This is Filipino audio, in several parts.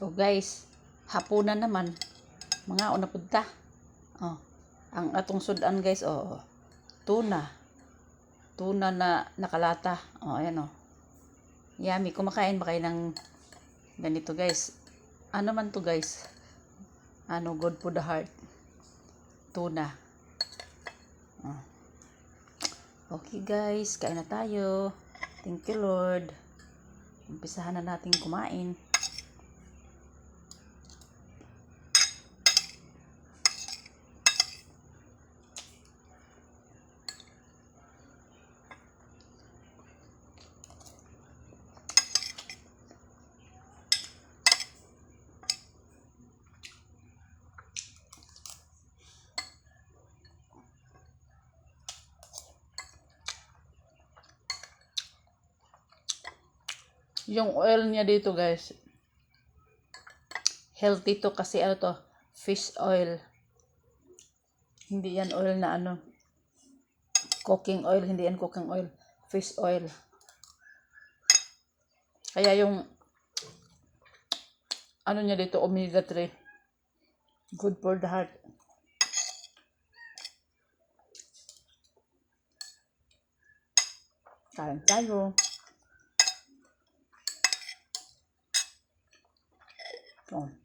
O guys, hapunan naman. Mga una punta. Oh, ang atong sudan guys, oh, tuna. Tuna na nakalata. Oh, ayan oh. Yummy. Kumakain ba kayo ng ganito guys? Ano man to guys? Ano, good for the heart. Tuna. Oh. Okay guys, kain na tayo. Thank you Lord. Umpisahan na natin kumain. Yung oil niya dito, guys. Healthy to kasi ano to, fish oil. Hindi yan oil na ano, cooking oil, hindi yan cooking oil, fish oil. Kaya yung ano niya dito, omega 3. Good for the heart. Kain tayo. Oh.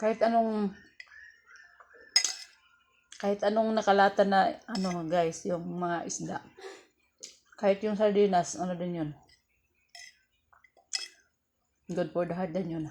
Kahit anong kahit anong nakalata na ano guys, yung mga isda. Kahit yung sardinas, ano din yun. Good for the heart din yun.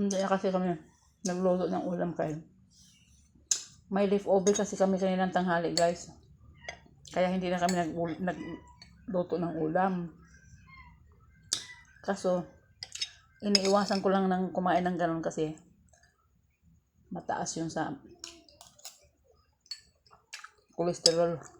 Hindi na kasi kami nagluto ng ulam kayo. May leftover kasi kami kaninang tanghali guys. Kaya hindi na kami nag nagluto ng ulam. Kaso, iniiwasan ko lang ng kumain ng ganun kasi mataas yung sa cholesterol.